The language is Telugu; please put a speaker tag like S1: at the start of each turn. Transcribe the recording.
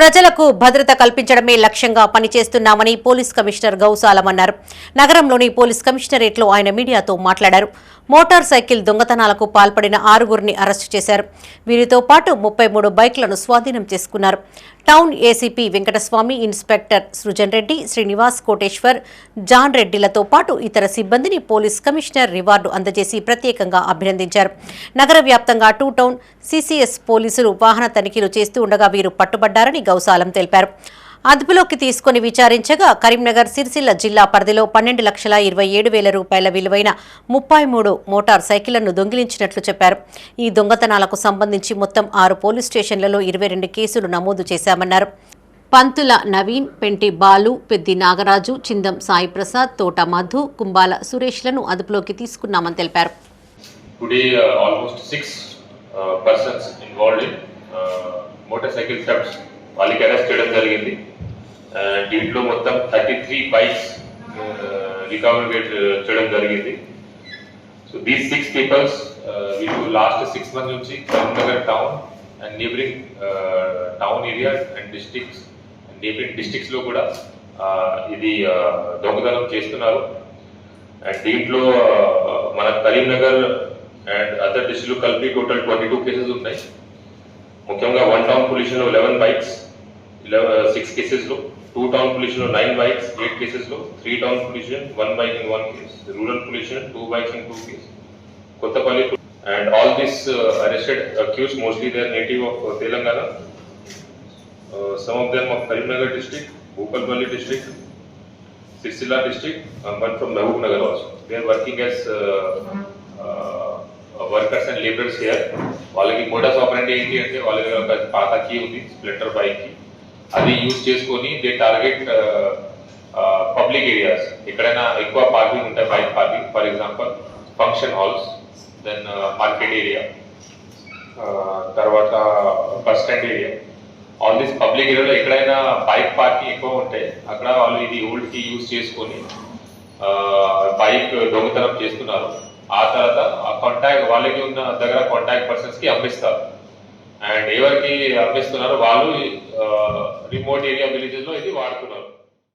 S1: ప్రజలకు భద్రత కల్పించడమే లక్ష్యంగా పనిచేస్తున్నామని పోలీస్ కమిషనర్ గౌసాలం అన్నారు నగరంలోని పోలీస్ కమిషనరేట్లో ఆయన మీడియాతో మాట్లాడారు. మోటార్ సైకిల్ దొంగతనాలకు పాల్పడిన ఆరుగురిని అరెస్టు చేశారు. వీరితో పాటు ముప్పై మూడు బైక్లను స్వాధీనం చేసుకున్నారు. Town ACP Venkataswamy inspector Srujan Reddy Srinivas Koteshwar John రెడ్డిలతో పాటు ఇతర సిబ్బందిని పోలీస్ కమిషనర్ రివార్డు అందజేసి ప్రత్యేకంగా అభినందించారు. నగర వ్యాప్తంగా టూ టౌన్ సీసీఎస్ పోలీసులు వాహన తనిఖీలు చేస్తూ ఉండగా వీరు పట్టుబడ్డారని గౌసాలం తెలిపారు. అదుపులోకి తీసుకుని విచారించగా కరీంనగర్ సిరిసిల్ల జిల్లా పరిధిలో పన్నెండు లక్షల ఇరవై ఏడు వేల రూపాయల విలువైన ముప్పై మూడు మోటార్ సైకిళ్ళను దొంగిలించినట్లు చెప్పారు. ఈ దొంగతనాలకు సంబంధించి మొత్తం ఆరు పోలీస్ స్టేషన్లలో ఇరవై రెండు కేసులు నమోదు చేశామన్నారు. పంతుల నవీన్ పెంటి బాలు పెద్ది నాగరాజు చిందం సాయి ప్రసాద్ తోట మధు కుంబాల సురేష్లను అదుపులోకి తీసుకున్నామని తెలిపారు.
S2: వాళ్ళకి అరెస్ట్ చేయడం జరిగింది. దీంట్లో మొత్తం థర్టీ త్రీ బైక్స్ రికవర్ చేయడం జరిగింది. సో దీస్ సిక్స్ పీపుల్స్ వీళ్ళు లాస్ట్ సిక్స్ మంత్ నుంచి Karimnagar town and neighboring town area and districts neighboring డిస్టిక్స్లో కూడా ఇది దొంగతనం చేస్తున్నారు. అండ్ దీంట్లో మన కరీంనగర్ అండ్ అదర్ డిస్ట్రిక్ట్ కలిపి టోటల్ ట్వంటీ టూ కేసెస్ ఉన్నాయి. ముఖ్యంగా వన్ టౌన్ పొల్యూషన్లో లెవెన్ బైక్స్ సిక్స్ కేసెస్లో కేసెస్ లో టూ టౌన్ పొల్యూషన్ లో నైన్ బైక్స్ ఎయిట్ కేసెస్ లో three town pollution one bike in one case rural pollution two bikes in two case Kothapalli and all this arrested accused mostly they are native of Telangana some of them of Karimnagar district Bhupalpally district Sircilla district, and one from Mehboob Nagar also. They are working as uh, uh, workers and laborers here. వాళ్ళకి మోడస్ ఆపరెంట్ ఏంటి అంటే వాళ్ళ దగ్గర ఒక పాత కీ ఉంది స్ప్లెండర్ బైక్ కి అది యూజ్ చేసుకొని దే టార్గెట్ పబ్లిక్ ఏరియాస్ ఎక్కడైనా ఎక్కువ పార్కింగ్ ఉంటాయి bike parking for example function halls then market area తర్వాత bus stand area all this public ఏరియాలో ఎక్కడైనా బైక్ పార్కింగ్ ఎక్కువ ఉంటాయి అక్కడ వాళ్ళు ఇది ఓల్డ్కి యూజ్ చేసుకొని uh, బైక్ దొంగతనం చేస్తున్నారు. ఆ తర్వాత ఆ కాంటాక్ట్ వాళ్ళకి ఉన్న దగ్గర కాంటాక్ట్ పర్సన్స్కి అమ్మిస్తారు. అండ్ ఎవరికి అమ్మిస్తున్నారో వాళ్ళు రిమోట్ ఏరియా విలేజెస్లో ఇది వాడుతున్నారు.